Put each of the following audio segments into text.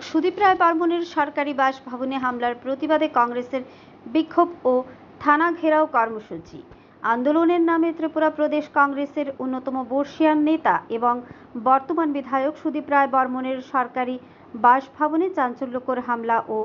বিধায়ক সুদীপ রায় বর্মনের সরকারি বাসভবনে হামলার প্রতিবাদে কংগ্রেসের বিক্ষোভ ও থানা ঘেরাও কর্মসূচি। আন্দোলনের নামে ত্রিপুরা প্রদেশ কংগ্রেসের অন্যতম বর্ষিয়ান নেতা এবং বর্তমান বিধায়ক সুদীপ রায় বর্মনের সরকারি বাসভবনে চাঞ্চল্যকর হামলা ও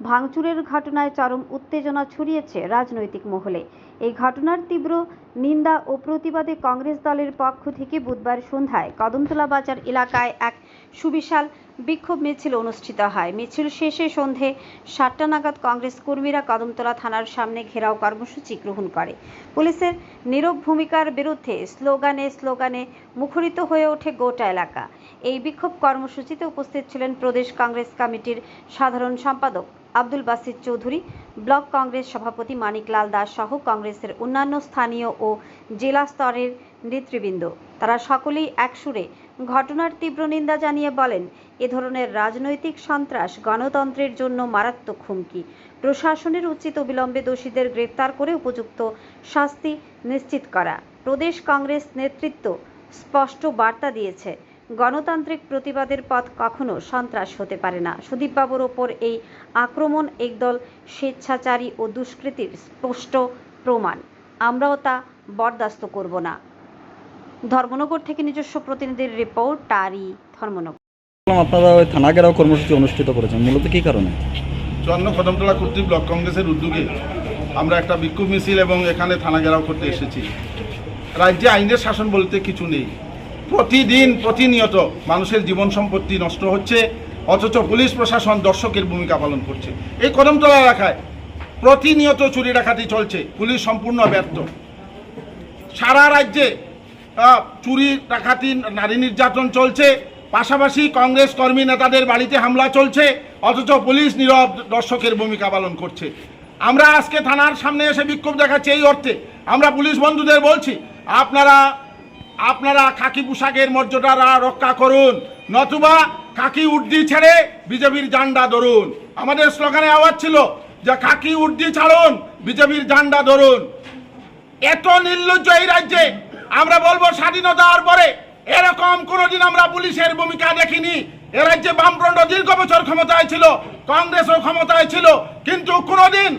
ভাঙচুরের ঘটনায় চরম উত্তেজনা ছড়িয়েছে রাজনৈতিক মহলে। এই ঘটনার তীব্র নিন্দা ও প্রতিবাদে কংগ্রেস দলের পক্ষ থেকে বুধবার সন্ধ্যায় কদমতলা বাজার এলাকায় এক সুবিশাল বিক্ষোভ মিছিল অনুষ্ঠিত হয়। মিছিল শেষে সন্ধে সাতটা নাগাদ কংগ্রেস কর্মীরা কদমতলা থানার সামনে ঘেরাও কর্মসূচি গ্রহণ করে। পুলিশের নীরব ভূমিকার বিরুদ্ধে স্লোগানে স্লোগানে মুখরিত হয়ে ওঠে গোটা এলাকা। এই বিক্ষোভ কর্মসূচিতে উপস্থিত ছিলেন প্রদেশ কংগ্রেস কমিটির সাধারণ সম্পাদক আব্দুল বাসির চৌধুরী, ব্লক কংগ্রেস সভাপতি মানিকলাল দাস সহ কংগ্রেসের অন্যান্য স্থানীয় ও জেলা স্তরের নেতৃবৃন্দ। তারা সকলেই একসুরে ঘটনার তীব্র নিন্দা জানিয়ে বলেন, এ ধরনের রাজনৈতিক সন্ত্রাস গণতন্ত্রের জন্য মারাত্মক হুমকি। প্রশাসনের উচিত অবিলম্বে দোষীদের গ্রেফতার করে উপযুক্ত শাস্তি নিশ্চিত করা। প্রদেশ কংগ্রেস নেতৃত্ব স্পষ্ট বার্তা দিয়েছে গণতান্ত্রিক প্রতিবাদের পথ কখনো সন্ত্রাস হতে পারে না। সুদীপবাবুর ওপর এই আক্রমণ একদল স্বেচ্ছাচারী ও দুষ্কৃতির স্পষ্ট প্রমাণ। আমরাও তা বরদাস্ত করব না। ধর্মনগর থেকে নিজস্ব প্রতিনিধির রিপোর্ট টারি ধর্মনগর। আপনারা ওই থানা ঘেরাও কর্মসূচি অনুষ্ঠিত করেছেন মূলত কী কারণে? চুয়ান্ন কদমতলা কুর্তি ব্লক কংগ্রেসের উদ্যোগে আমরা একটা বিক্ষোভ মিছিল এবং এখানে থানা ঘেরাও করতে এসেছি। রাজ্যে আইনের শাসন বলতে কিছু নেই। প্রতিদিন প্রতিনিয়ত মানুষের জীবন সম্পত্তি নষ্ট হচ্ছে, অথচ পুলিশ প্রশাসন দর্শকের ভূমিকা পালন করছে। এই কদমতলা এলাকায় প্রতিনিয়ত চুরি ডাকাতি চলছে, পুলিশ সম্পূর্ণ ব্যর্থ। সারা রাজ্যে চুরি ডাকাতি, নারী নির্যাতন চলছে, পাশাপাশি কংগ্রেস কর্মী নেতাদের বাড়িতে হামলা চলছে, অথচ পুলিশ নীরব দর্শকের ভূমিকা পালন করছে। আমরা আজকে থানার সামনে এসে বিক্ষোভ দেখাচ্ছি এই অর্থে। আমরা পুলিশ বন্ধুদের বলছি, আপনারা আপনারা খাকি পোশাকের মর্যাদা রক্ষা করুন, নতুবা খাকি উর্দি ছেড়ে বিজেপির জান্ডা ধরুন। আমাদের স্লোগানে আওয়াজ ছিল যে খাকি উর্দি ছাড়ুন, বিজেপির জান্ডা ধরুন। এত নির্লজ্জ এই রাজ্যে আমরা বলব স্বাধীনতার পরে এরকম কোনোদিন আমরা পুলিশের ভূমিকা দেখিনি। এ রাজ্যে বামফ্রন্ট দীর্ঘ বছর ক্ষমতায় ছিল, কংগ্রেসও ক্ষমতায় ছিল, কিন্তু কোনোদিন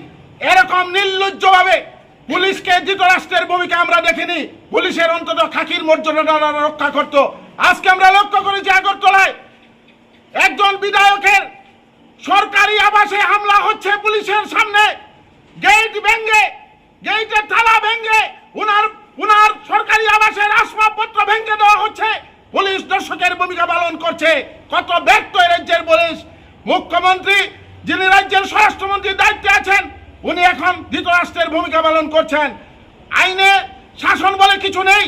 এরকম নির্লজ্জভাবে পুলিশকে ধৃতরাষ্ট্রের ভূমিকা আমরা দেখিনি। পুলিশের অন্তত খাকির মর্যাদা রক্ষা করত। আজকে আমরা লক্ষ্য করেছি আগরতলায় একজন বিধায়কের সরকারি আবাসে হামলা হচ্ছে পুলিশের সামনে। গেট ভেঙ্গে গেটের তালা ভেঙ্গে উনার উনার সরকারি আবাসের আসবাবপত্র ভেঙ্গে দেওয়া হচ্ছে। পুলিশ দর্শকের ভূমিকা পালন করছে। কত ব্যর্থ রাজ্যের পুলিশ। মুখ্যমন্ত্রী, যিনি রাজ্যের স্বরাষ্ট্রমন্ত্রীর দায়িত্বে আছেন উনি এখন ধৃতরাষ্ট্রের ভূমিকা পালন করছেন। আইনে শাসন বলে কিছু নেই।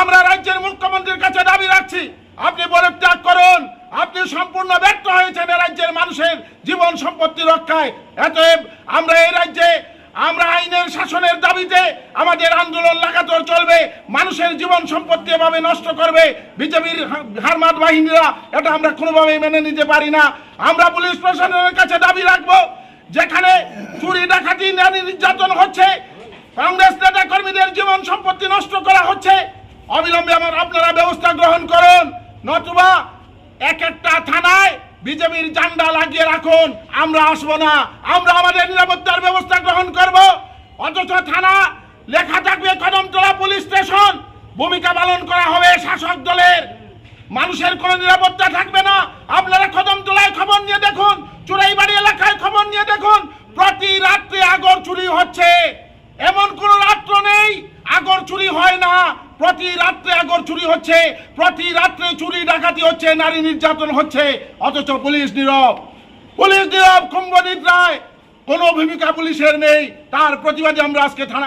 আমরা রাজ্যের মুখ্যমন্ত্রীর কাছে দাবি রাখছি। আপনি পরিত্যাগ করুন। আপনি সম্পূর্ণ ব্যর্থ হয়েছেন এ রাজ্যের মানুষের জীবন সম্পত্তি রক্ষায়। এতএব আমরা এই রাজ্যে, আমরা আইনের শাসনের দাবিতে আমাদের আন্দোলন লাগাতার চলবে। মানুষের জীবন সম্পত্তি এভাবে নষ্ট করবে। বিজেপির হারমাত বাহিনীরা এটা আমরা কোনোভাবেই মেনে নিতে পারি না। আমরা পুলিশ প্রশাসনের কাছে দাবি রাখব। যেখানে চুরি, ডাকাতি নারী নির্যাতন হচ্ছে। কংগ্রেস নেতা কর্মীদের জীবন সম্পত্তি নষ্ট করা হচ্ছে। অবিলম্বে আমার আপনারা ব্যবস্থা গ্রহণ করুন। নতুবা এক একটা থানায় বিজেপির জান্ডা লাগিয়ে রাখুন। আমরা আসব না। আমরা আমাদের নিরাপত্তার ব্যবস্থা গ্রহণ করব। অথচ থানা লেখা থাকবে কদমতলা পুলিশ স্টেশন। ভূমিকা পালন করা হবে শাসক দলের। মানুষের কোনো নিরাপত্তা থাকবে না। আপনারা কদমতলায় খবর নিয়ে দেখুন। চুরাইবাড়ি এলাকায় খবর নিয়ে দেখুন। প্রতি রাত্রে আগর চুরি হচ্ছে। এমন কোন রাত্র নেই, আগর চুরি হয় না। প্রতি রাত্রে আগর চুরি হচ্ছে, প্রতি রাত্রে চুরি ডাকাতি হচ্ছে, নারী নির্যাতন হচ্ছে। অথচ পুলিশ নীরব। পুলিশ নীরব কুম্ভ নিদ্রায় কোনো ভূমিকা পুলিশের নেই। তার প্রতিবাদে আমরা আজকে থানা